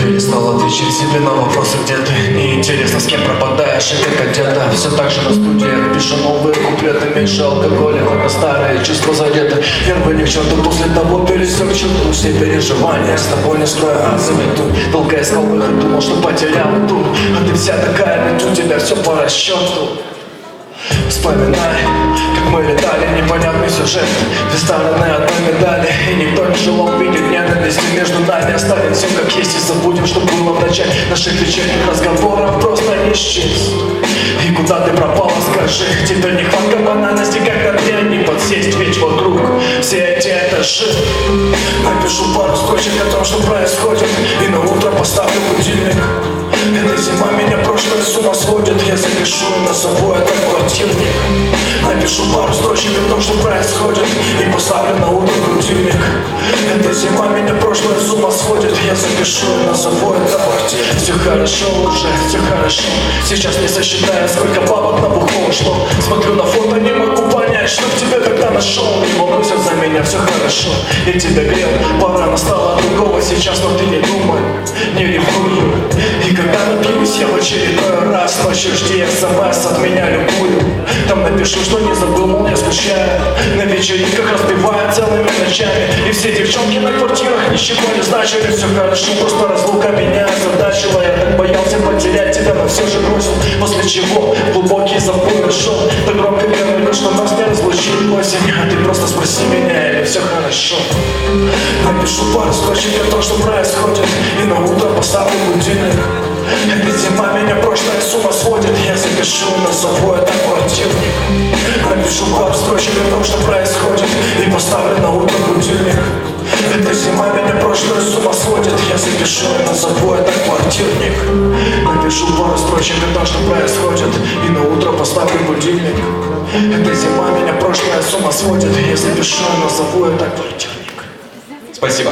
Перестал отвечать себе на вопросы, где ты? Неинтересно, с кем пропадаешь и как одета Все так же на студиях пишу новые куплеты. Меньше алкоголя, хотя старые чувства задеты. Первый ни к черту, после того пересек черту. Все переживания с тобой не строю, а замету Долго искал выход, думал, что потерял тут. А ты вся такая, ведь у тебя все по расчету Вспоминай, как мы летали, непонятный сюжет Две стороны одной медали. И никто не желал ненависти между нами Оставим всем как есть и забудем, что было в начале Наших вечерних разговоров просто счесть И куда ты пропала, скажи Теперь нехватка банальности, когда ты не подсесть Ведь вокруг все эти этажи. Напишу пару строчек о том, что происходит сводит Я запишу на собой этот квартирник Напишу пару строчек о том, что происходит И поставлю на утро будильник. Эта зима меня прошлое с ума сводит Я запишу на собой этот квартирник Все хорошо уже, все хорошо. Сейчас не сосчитаю, сколько бабок на бухло ушло меня, все хорошо Я тебя грел, пора настала другого сейчас Но ты не думай, не ревнуй И когда напьюсь я в очередной раз Ночью жди смс от меня любую. Там напишу, что не забыл, мол, не скучаю вечеринках разбивая целыми ночами. И все девчонки на квартирах ничего не значили Все хорошо, просто разлука меня озадачила Я так боялся потерять. Тебя, но все же бросил После чего глубокий запой нашел Так громко говорю, что нас не разлучит осень А ты просто спроси меня, или все хорошо. Напишу пару строчек о том, что происходит. И на утро поставлю будильник. Эта зима меня прошлое с ума сводит. Я запишу на собой Строчек о том, что происходит И поставлю на утро будильник Эта зима меня прошлое с ума сводит Я запишу на собой этот квартирник Напишу пару строчек о том, что происходит И на утро поставлю будильник. Эта зима меня прошлое с ума сводит Я запишу на собой этот квартирник Спасибо.